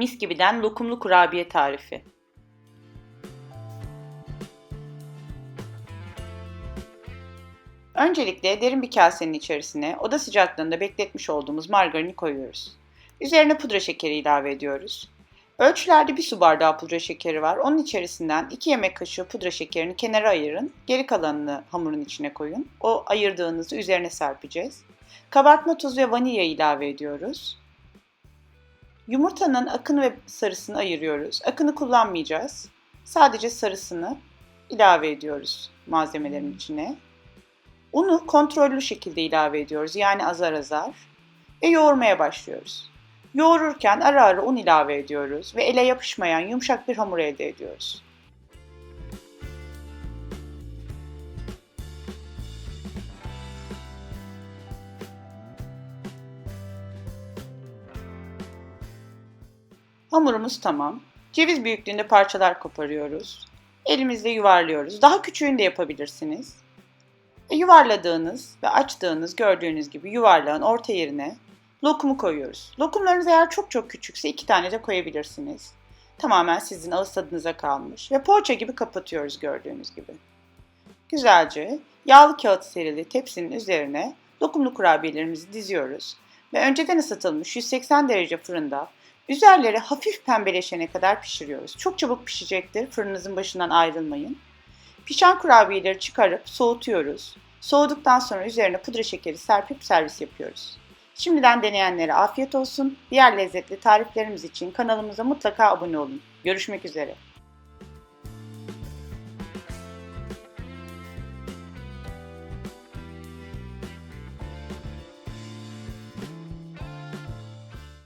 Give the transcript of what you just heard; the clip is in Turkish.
Mis gibiden lokumlu kurabiye tarifi. Öncelikle derin bir kasenin içerisine oda sıcaklığında bekletmiş olduğumuz margarini koyuyoruz. Üzerine pudra şekeri ilave ediyoruz. Ölçülerde bir su bardağı pudra şekeri var. Onun içerisinden 2 yemek kaşığı pudra şekerini kenara ayırın. Geri kalanını hamurun içine koyun. O ayırdığınızı üzerine serpeceğiz. Kabartma tozu ve vanilya ilave ediyoruz. Yumurtanın akını ve sarısını ayırıyoruz. Akını kullanmayacağız. Sadece sarısını ilave ediyoruz malzemelerin içine. Unu kontrollü şekilde ilave ediyoruz. Yani azar azar. Ve yoğurmaya başlıyoruz. Yoğururken ara ara un ilave ediyoruz ve ele yapışmayan yumuşak bir hamur elde ediyoruz. Hamurumuz tamam. Ceviz büyüklüğünde parçalar koparıyoruz. Elimizle yuvarlıyoruz. Daha küçüğünü de yapabilirsiniz. Ve yuvarladığınız ve açtığınız gördüğünüz gibi yuvarlağın orta yerine lokumu koyuyoruz. Lokumlarınız eğer çok çok küçükse iki tane de koyabilirsiniz. Tamamen sizin ağız tadınıza kalmış. Ve poğaça gibi kapatıyoruz gördüğünüz gibi. Güzelce yağlı kağıt serili tepsinin üzerine lokumlu kurabiyelerimizi diziyoruz. Ve önceden ısıtılmış 180 derece fırında üzerleri hafif pembeleşene kadar pişiriyoruz. Çok çabuk pişecektir. Fırınınızın başından ayrılmayın. Pişen kurabiyeleri çıkarıp soğutuyoruz. Soğuduktan sonra üzerine pudra şekeri serpip servis yapıyoruz. Şimdiden deneyenlere afiyet olsun. Diğer lezzetli tariflerimiz için kanalımıza mutlaka abone olun. Görüşmek üzere.